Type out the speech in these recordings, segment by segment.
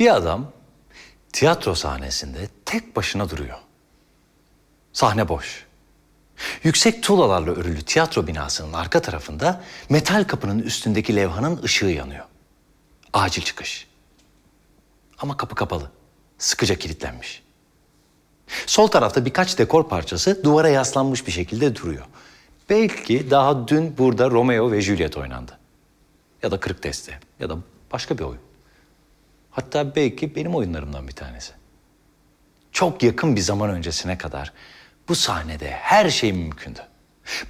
Bir adam tiyatro sahnesinde tek başına duruyor. Sahne boş. Yüksek tuğlalarla örülü tiyatro binasının arka tarafında metal kapının üstündeki levhanın ışığı yanıyor. Acil çıkış. Ama kapı kapalı. Sıkıca kilitlenmiş. Sol tarafta birkaç dekor parçası duvara yaslanmış bir şekilde duruyor. Belki daha dün burada Romeo ve Juliet oynandı. Ya da Kırık Testi ya da başka bir oyun. Hatta belki benim oyunlarımdan bir tanesi. Çok yakın bir zaman öncesine kadar bu sahnede her şey mümkündü.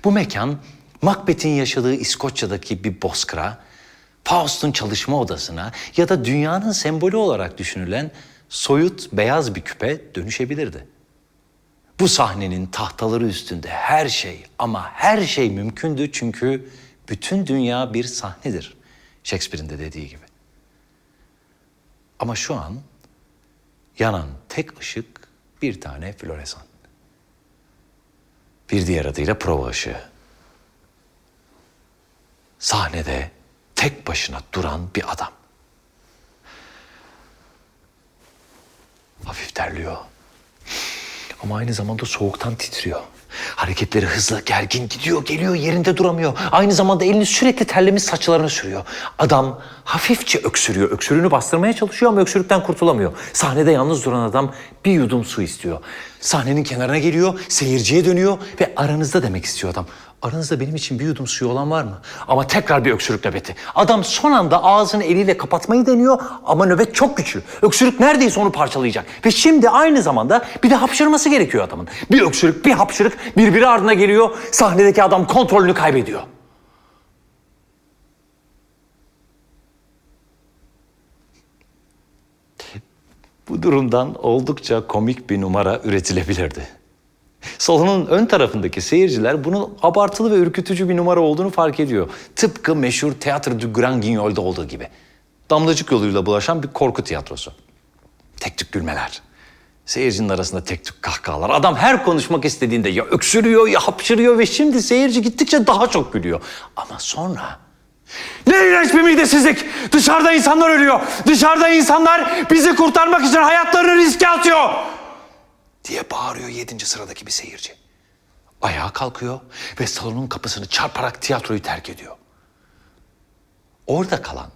Bu mekan Macbeth'in yaşadığı İskoçya'daki bir bozkıra, Faust'un çalışma odasına ya da dünyanın sembolü olarak düşünülen soyut beyaz bir küpe dönüşebilirdi. Bu sahnenin tahtaları üstünde her şey ama her şey mümkündü çünkü bütün dünya bir sahnedir. Shakespeare'in de dediği gibi. Ama şu an yanan tek ışık bir tane floresan. Bir diğer adıyla prova ışığı. Sahnede tek başına duran bir adam. Hafif terliyor. Ama aynı zamanda soğuktan titriyor. Hareketleri hızlı, gergin gidiyor, geliyor, yerinde duramıyor. Aynı zamanda elini sürekli terlemiş saçlarına sürüyor. Adam hafifçe öksürüyor. Öksürüğünü bastırmaya çalışıyor ama öksürükten kurtulamıyor. Sahnede yalnız duran adam bir yudum su istiyor. Sahnenin kenarına geliyor, seyirciye dönüyor ve aranızda demek istiyor adam. Aranızda benim için bir yudum suyu olan var mı? Ama tekrar bir öksürük nöbeti. Adam son anda ağzını eliyle kapatmayı deniyor ama nöbet çok güçlü. Öksürük neredeyse onu parçalayacak. Ve şimdi aynı zamanda bir de hapşırması gerekiyor adamın. Bir öksürük, bir hapşırık birbiri ardına geliyor. Sahnedeki adam kontrolünü kaybediyor. Bu durumdan oldukça komik bir numara üretilebilirdi. Salonun ön tarafındaki seyirciler bunun abartılı ve ürkütücü bir numara olduğunu fark ediyor. Tıpkı meşhur Théâtre du Grand Guignol'da olduğu gibi. Damlacık yoluyla bulaşan bir korku tiyatrosu. Tek tük gülmeler. Seyircinin arasında tek tük kahkahalar. Adam her konuşmak istediğinde ya öksürüyor ya hapşırıyor ve şimdi seyirci gittikçe daha çok gülüyor. Ama sonra... Ne iğrenç bir midesizlik! Dışarıda insanlar ölüyor! Dışarıda insanlar bizi kurtarmak için hayatlarını riske atıyor! Diye bağırıyor yedinci sıradaki bir seyirci. Ayağa kalkıyor ve salonun kapısını çarparak tiyatroyu terk ediyor. Orada kalan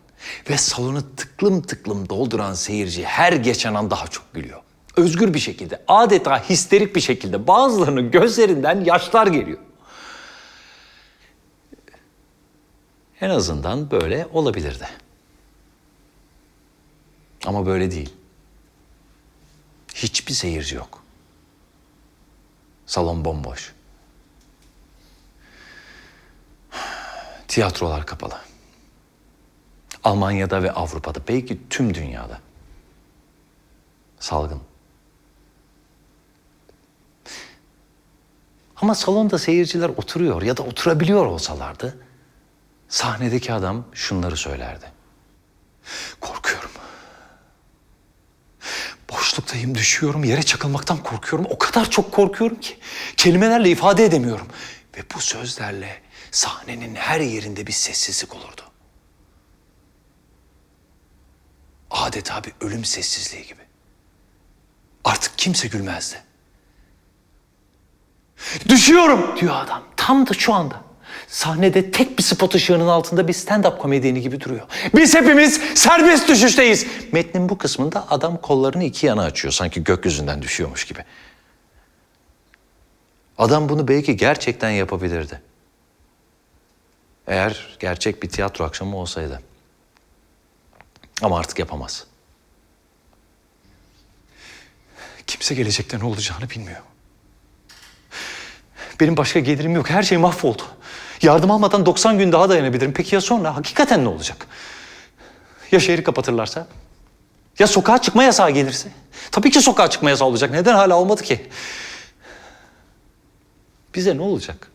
ve salonu tıklım tıklım dolduran seyirci her geçen an daha çok gülüyor. Özgür bir şekilde, adeta histerik bir şekilde bazılarının gözlerinden yaşlar geliyor. En azından böyle olabilirdi. Ama böyle değil. Hiçbir seyirci yok. Salon bomboş. Tiyatrolar kapalı. Almanya'da ve Avrupa'da, belki tüm dünyada. Salgın. Ama salonda seyirciler oturuyor ya da oturabiliyor olsalardı, sahnedeki adam şunları söylerdi. Korkuyorum. Boşluktayım, düşüyorum, yere çakılmaktan korkuyorum. O kadar çok korkuyorum ki kelimelerle ifade edemiyorum. Ve bu sözlerle sahnenin her yerinde bir sessizlik olurdu. Adeta bir ölüm sessizliği gibi. Artık kimse gülmezdi. Düşüyorum diyor adam. Tam da şu anda. Sahnede tek bir spot ışığının altında bir stand-up komedyeni gibi duruyor. Biz hepimiz serbest düşüşteyiz. Metnin bu kısmında adam kollarını iki yana açıyor. Sanki gökyüzünden düşüyormuş gibi. Adam bunu belki gerçekten yapabilirdi. Eğer gerçek bir tiyatro akşamı olsaydı. Ama artık yapamaz. Kimse gelecekte ne olacağını bilmiyor. Benim başka gelirim yok. Her şey mahvoldu. Yardım almadan 90 gün daha dayanabilirim. Peki ya sonra? Hakikaten ne olacak? Ya şehri kapatırlarsa? Ya sokağa çıkma yasağı gelirse? Tabii ki sokağa çıkma yasağı olacak. Neden hala olmadı ki? Bize ne olacak?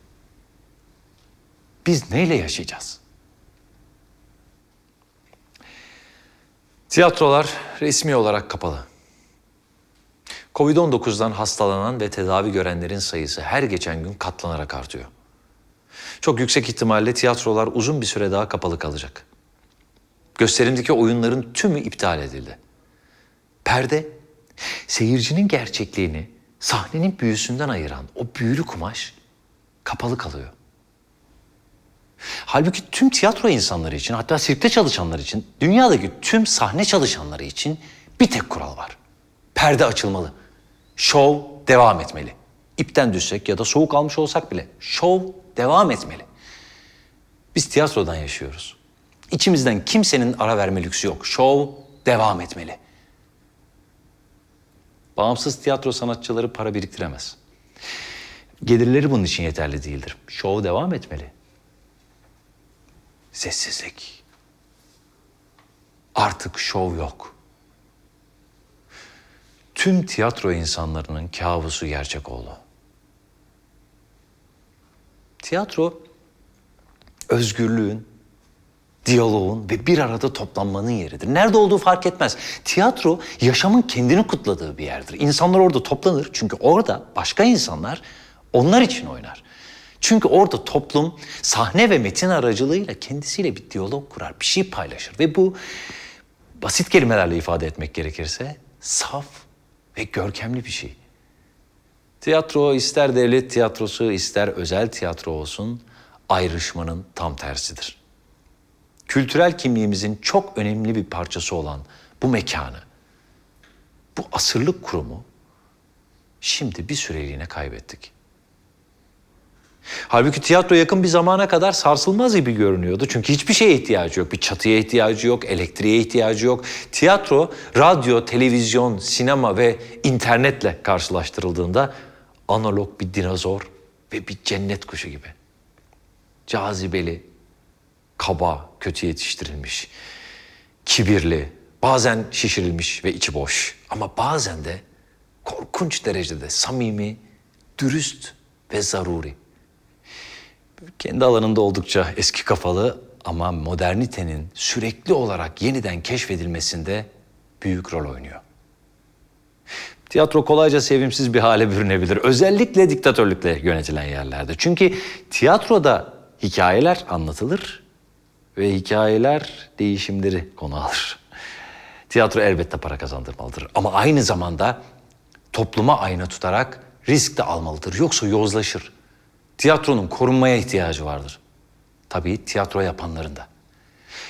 Biz neyle yaşayacağız? Tiyatrolar resmi olarak kapalı. Covid-19'dan hastalanan ve tedavi görenlerin sayısı her geçen gün katlanarak artıyor. Çok yüksek ihtimalle tiyatrolar uzun bir süre daha kapalı kalacak. Gösterimdeki oyunların tümü iptal edildi. Perde, seyircinin gerçekliğini sahnenin büyüsünden ayıran o büyülü kumaş kapalı kalıyor. Halbuki tüm tiyatro insanları için, hatta sirkte çalışanlar için, dünyadaki tüm sahne çalışanları için bir tek kural var. Perde açılmalı. Şov devam etmeli. İpten düşsek ya da soğuk almış olsak bile şov devam etmeli. Biz tiyatrodan yaşıyoruz. İçimizden kimsenin ara verme lüksü yok. Şov devam etmeli. Bağımsız tiyatro sanatçıları para biriktiremez. Gelirleri bunun için yeterli değildir. Şov devam etmeli. Sessizlik. Artık şov yok. Tüm tiyatro insanlarının kabusu gerçek oldu. Tiyatro özgürlüğün, diyaloğun ve bir arada toplanmanın yeridir. Nerede olduğu fark etmez. Tiyatro yaşamın kendini kutladığı bir yerdir. İnsanlar orada toplanır çünkü orada başka insanlar onlar için oynar. Çünkü orada toplum sahne ve metin aracılığıyla kendisiyle bir diyalog kurar, bir şey paylaşır ve bu basit kelimelerle ifade etmek gerekirse saf ve görkemli bir şey. Tiyatro ister devlet tiyatrosu ister özel tiyatro olsun ayrışmanın tam tersidir. Kültürel kimliğimizin çok önemli bir parçası olan bu mekanı, bu asırlık kurumu şimdi bir süreliğine kaybettik. Halbuki tiyatro yakın bir zamana kadar sarsılmaz gibi görünüyordu. Çünkü hiçbir şeye ihtiyacı yok. Bir çatıya ihtiyacı yok, elektriğe ihtiyacı yok. Tiyatro, radyo, televizyon, sinema ve internetle karşılaştırıldığında analog bir dinozor ve bir cennet kuşu gibi. Cazibeli, kaba, kötü yetiştirilmiş, kibirli, bazen şişirilmiş ve içi boş. Ama bazen de korkunç derecede samimi, dürüst ve zaruri. Kendi alanında oldukça eski kafalı ama modernitenin sürekli olarak yeniden keşfedilmesinde büyük rol oynuyor. Tiyatro kolayca sevimsiz bir hale bürünebilir. Özellikle diktatörlükle yönetilen yerlerde. Çünkü tiyatroda hikayeler anlatılır ve hikayeler değişimleri konu alır. Tiyatro elbette para kazandırmalıdır ama aynı zamanda topluma ayna tutarak risk de almalıdır. Yoksa yozlaşır. Tiyatronun korunmaya ihtiyacı vardır. Tabii tiyatro yapanların da.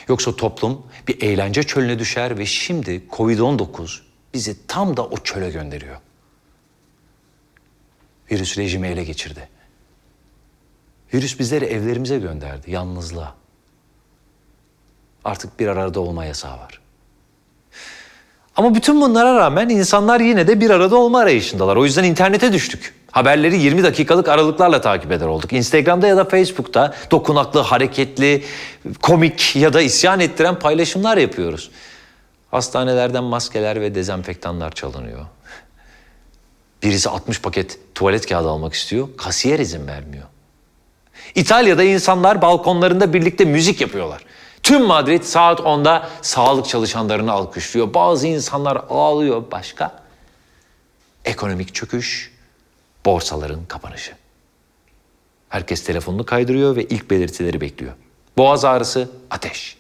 Yoksa toplum bir eğlence çölüne düşer ve şimdi Covid-19 bizi tam da o çöle gönderiyor. Virüs rejimi ele geçirdi. Virüs bizleri evlerimize gönderdi, yalnızlığa. Artık bir arada olma yasağı var. Ama bütün bunlara rağmen insanlar yine de bir arada olma arayışındalar. O yüzden internete düştük. Haberleri 20 dakikalık aralıklarla takip eder olduk. Instagram'da ya da Facebook'ta dokunaklı, hareketli, komik ya da isyan ettiren paylaşımlar yapıyoruz. Hastanelerden maskeler ve dezenfektanlar çalınıyor. Birisi 60 paket tuvalet kağıdı almak istiyor, kasiyer izin vermiyor. İtalya'da insanlar balkonlarında birlikte müzik yapıyorlar. Tüm Madrid saat 10'da sağlık çalışanlarını alkışlıyor. Bazı insanlar ağlıyor. Başka? Ekonomik çöküş, borsaların kapanışı. Herkes telefonunu kaydırıyor ve ilk belirtileri bekliyor. Boğaz ağrısı, ateş.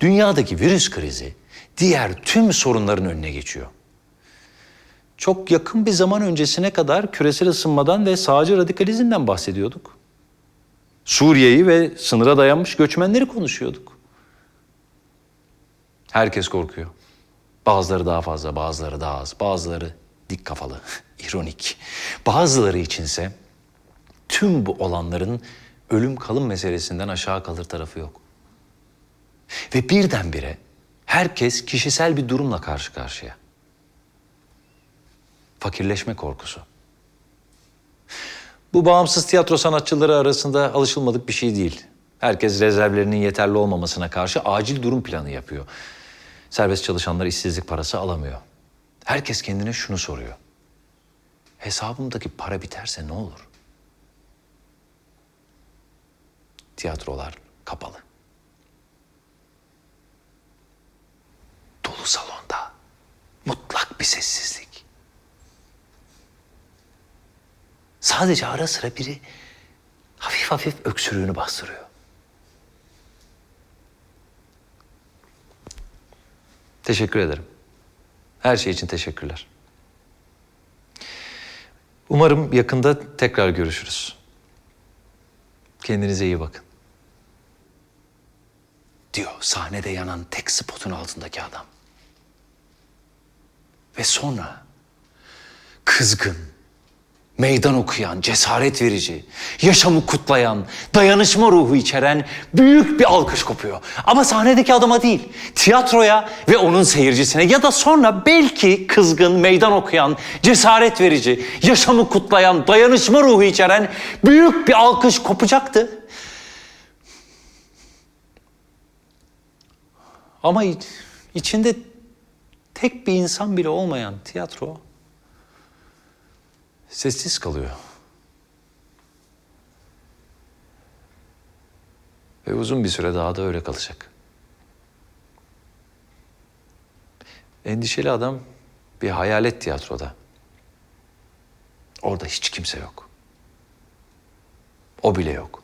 Dünyadaki virüs krizi diğer tüm sorunların önüne geçiyor. Çok yakın bir zaman öncesine kadar küresel ısınmadan ve sağcı radikalizmden bahsediyorduk. Suriye'yi ve sınıra dayanmış göçmenleri konuşuyorduk. Herkes korkuyor. Bazıları daha fazla, bazıları daha az, bazıları dik kafalı, ironik. Bazıları içinse tüm bu olanların ölüm kalım meselesinden aşağı kalır tarafı yok. Ve birdenbire herkes kişisel bir durumla karşı karşıya. Fakirleşme korkusu. Bu bağımsız tiyatro sanatçıları arasında alışılmadık bir şey değil. Herkes rezervlerinin yeterli olmamasına karşı acil durum planı yapıyor. Serbest çalışanlar işsizlik parası alamıyor. Herkes kendine şunu soruyor. Hesabımdaki para biterse ne olur? Tiyatrolar kapalı. Bir sessizlik. Sadece ara sıra biri hafif hafif öksürüğünü bastırıyor. Teşekkür ederim. Her şey için teşekkürler. Umarım yakında tekrar görüşürüz. Kendinize iyi bakın. Diyor sahnede yanan tek spotun altındaki adam. Ve sonra kızgın, meydan okuyan, cesaret verici, yaşamı kutlayan, dayanışma ruhu içeren büyük bir alkış kopuyor. Ama sahnedeki adama değil, tiyatroya ve onun seyircisine ya da sonra belki kızgın, meydan okuyan, cesaret verici, yaşamı kutlayan, dayanışma ruhu içeren büyük bir alkış kopacaktı. Ama iç- içinde tek bir insan bile olmayan tiyatro sessiz kalıyor. Ve uzun bir süre daha da öyle kalacak. Endişeli adam bir hayalet tiyatroda. Orada hiç kimse yok. O bile yok.